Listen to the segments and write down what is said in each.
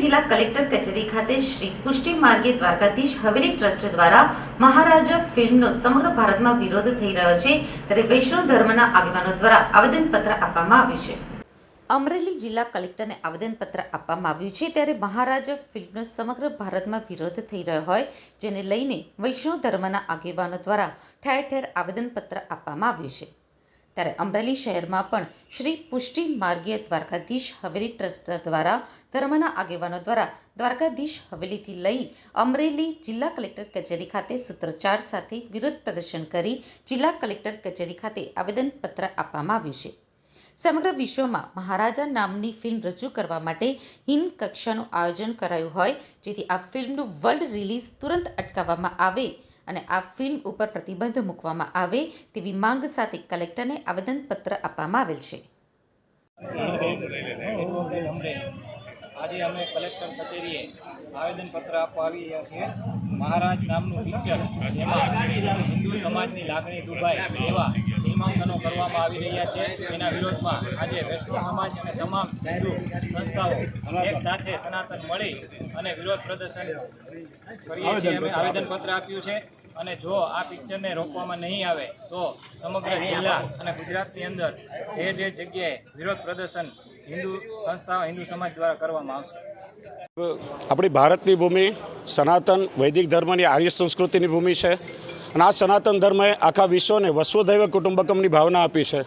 જિલ્લા કલેક્ટર કચેરી ખાતે શ્રી પુષ્ટિ માર્ગે દ્વારકાધીશ હવેલી ટ્રસ્ટ દ્વારા મહારાજા ફિલ્મનો સમગ્ર ભારતમાં વિરોધ થઈ રહ્યો છે, ત્યારે વૈષ્ણવ ધર્મના આગેવાનો દ્વારા આવેદનપત્ર આપવામાં આવ્યું છે. અમરેલી જિલ્લા કલેક્ટરને આવેદનપત્ર આપવામાં આવ્યું છે, ત્યારે મહારાજા ફિલ્મનો સમગ્ર ભારતમાં વિરોધ થઈ રહ્યો હોય, જેને લઈને વૈષ્ણવ ધર્મના આગેવાનો દ્વારા ઠેર ઠેર આવેદનપત્ર આપવામાં આવ્યું છે. ત્યારે અમરેલી શહેરમાં પણ શ્રી પુષ્ટિ માર્ગીય દ્વારકાધીશ હવેલી ટ્રસ્ટ દ્વારા ધર્મના આગેવાનો દ્વારા દ્વારકાધીશ હવેલીથી લઈ અમરેલી જિલ્લા કલેક્ટર કચેરી ખાતે સૂત્રોચ્ચાર સાથે વિરોધ પ્રદર્શન કરી જિલ્લા કલેક્ટર કચેરી ખાતે આવેદનપત્ર આપવામાં આવ્યું છે. સમગ્ર વિશ્વમાં મહારાજા નામની ફિલ્મ રજૂ કરવા માટે હિન કક્ષાનું આયોજન કરાયું હોય, જેથી આ ફિલ્મનું વર્લ્ડ રિલીઝ તુરંત અટકાવવામાં આવે અને આ ફિલ્મ ઉપર પ્રતિબંધ મૂકવામાં આવે તેવી માંગ સાથે કલેક્ટરને આવેદનપત્ર આપવામાં આવેલ છે. આજે અમે કલેક્ટર કચેરીએ આવેદનપત્ર આપવા આવી રહ્યા છીએ. મહારાજ નામનું પિક્ચર, જેમાં હિન્દુ સમાજની લાગણી દુભાય એવા નિમાંકનો કરવામાં આવી રહ્યા છે. એના વિરોધમાં આજે વૈષ્ણવ સમાજ અને તમામ હિન્દુ સંસ્થાઓ એક સાથે સનાતન મળી અને વિરોધ પ્રદર્શન કરીએ છીએ. અમે આવેદનપત્ર આપ્યું છે. અને જો આ પિક્ચરને રોકવામાં નહીં આવે તો સમગ્ર જિલ્લા અને ગુજરાતની અંદર ઠેર જે જગ્યાએ વિરોધ પ્રદર્શન હિન્દુ સંસ્થાઓ હિન્દુ સમાજ દ્વારા કરવામાં આવશે. આપણી ભારતની ભૂમિ સનાતન વૈદિક ધર્મની આર્ય સંસ્કૃતિની ભૂમિ છે અને આ સનાતન ધર્મએ આખા વિશ્વને વસુધૈવ કુટુંબકમની ભાવના આપી છે.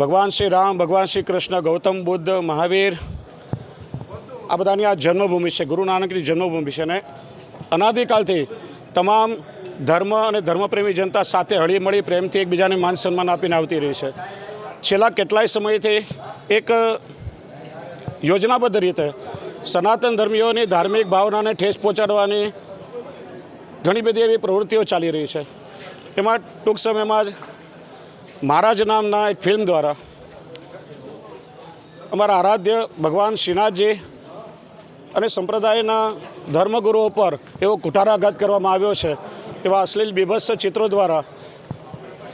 ભગવાન શ્રી રામ ભગવાન શ્રી કૃષ્ણ ગૌતમ બુદ્ધ મહાવીર આ બધાની આ જન્મભૂમિ છે ગુરુ નાનકની જન્મભૂમિ છે અને અનાદિકાલથી તમામ ધર્મ અને ધર્મપ્રેમી જનતા સાથે હળીમળી પ્રેમથી એકબીજાને માન સન્માન આપીને આવતી રહી છે. છેલ્લા કેટલાય સમયથી એક યોજનાબદ્ધ રીતે સનાતન ધર્મીઓની ધાર્મિક ભાવનાને ઠેસ પહોંચાડવાની ઘણી બધી એવી પ્રવૃત્તિઓ ચાલી રહી છે. એમાં ટૂંક સમયમાં જ મહારાજ નામના એક ફિલ્મ દ્વારા અમારા આરાધ્ય ભગવાન શ્રીનાથજી અને સંપ્રદાયના ધર્મગુરુઓ પર એવો કુઠારાઘાત કરવામાં આવ્યો છે, એવા અશ્લીલ બીભત્સ ચિત્રો દ્વારા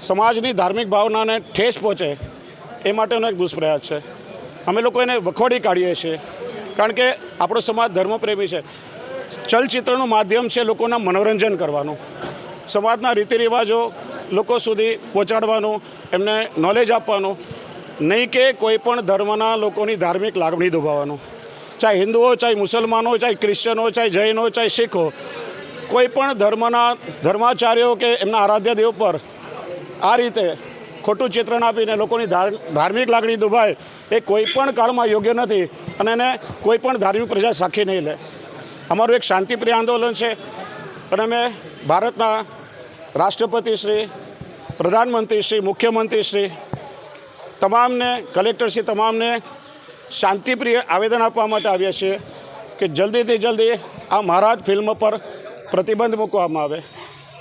સમાજની ધાર્મિક ભાવનાને ઠેસ પહોંચે, એ માટેનો એક દુષ્પ્રયાસ છે. અમે લોકો એને વખોડી કાઢીએ છીએ, કારણ કે આપણો સમાજ ધર્મપ્રેમી છે. ચલચિત્રનું માધ્યમ છે લોકોના મનોરંજન કરવાનું. સમાજના રીતિ રિવાજો લોકો સુધી પહોંચાડવાનું, એમને નોલેજ આપવાનું, નહીં કે કોઈ પણ ધર્મના લોકોની ધાર્મિક લાગણી દુભાવવાનું. ચાહે હિન્દુઓ ચાહે મુસલમાનો ચાહે હોય, ચાહે જૈન હોય, ચાહે શીખો, કોઈ પણ ધર્મના ધર્માચાર્યો કે એમના આરાધ્ય દેવ પર આ રીતે ખોટું ચિત્રણ આપીને લોકોની ધાર્મિક લાગણી દુભાય, એ કોઈ પણ કાળમાં યોગ્ય નથી અને એને કોઈ પણ ધાર્મિક પ્રજા સાખી નહીં લે. અમારું એક શાંતિપ્રિય આંદોલન છે અને અમે ભારતના રાષ્ટ્રપતિ શ્રી, પ્રધાનમંત્રી શ્રી, મુખ્યમંત્રી શ્રી, તમામને કલેક્ટરશ્રી તમામને શાંતિપ્રિય આવેદન આપવા માટે આવ્યા છીએ કે જલ્દીથી જલ્દી આ મહારાજ ફિલ્મ પર પ્રતિબંધ મૂકવામાં આવે.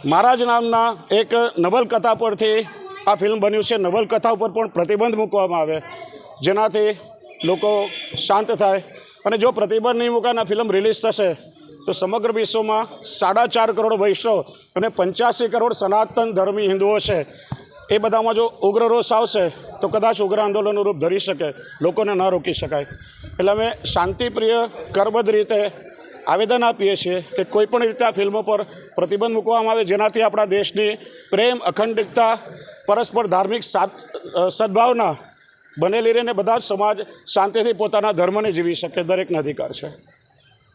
મહારાજ નામના એક નવલકથા પરથી આ ફિલ્મ બન્યું છે. નવલકથા ઉપર પણ પ્રતિબંધ મૂકવામાં આવે. જેનાથી લોકો શાંત થાય. અને જો પ્રતિબંધ નહીં મૂકાય ફિલ્મ રિલીઝ થશે, તો સમગ્ર વિશ્વમાં સાડા ચાર કરોડ વૈષ્ણવ અને પંચ્યાસી કરોડ સનાતન ધર્મી હિન્દુઓ છે. એ બધામાં જો ઉગ્ર રોષ આવશે, તો કદાચ ઉગ્ર આંદોલનનું રૂપ ધરી શકે, લોકોને ન રોકી શકાય. એટલે અમે શાંતિપ્રિય, કરબદ્ધ રીતે આવેદન આપીએ છીએ કે કોઈ પણ રીતે આ ફિલ્મો પર પ્રતિબંધ મૂકવામાં આવે, જેનાથી આપણા દેશની પ્રેમ, અખંડિતતા, પરસ્પર ધાર્મિક સદભાવના બનેલી રહીને બધા જ સમાજ શાંતિથી પોતાના ધર્મને જીવી શકે, દરેકનો અધિકાર છે.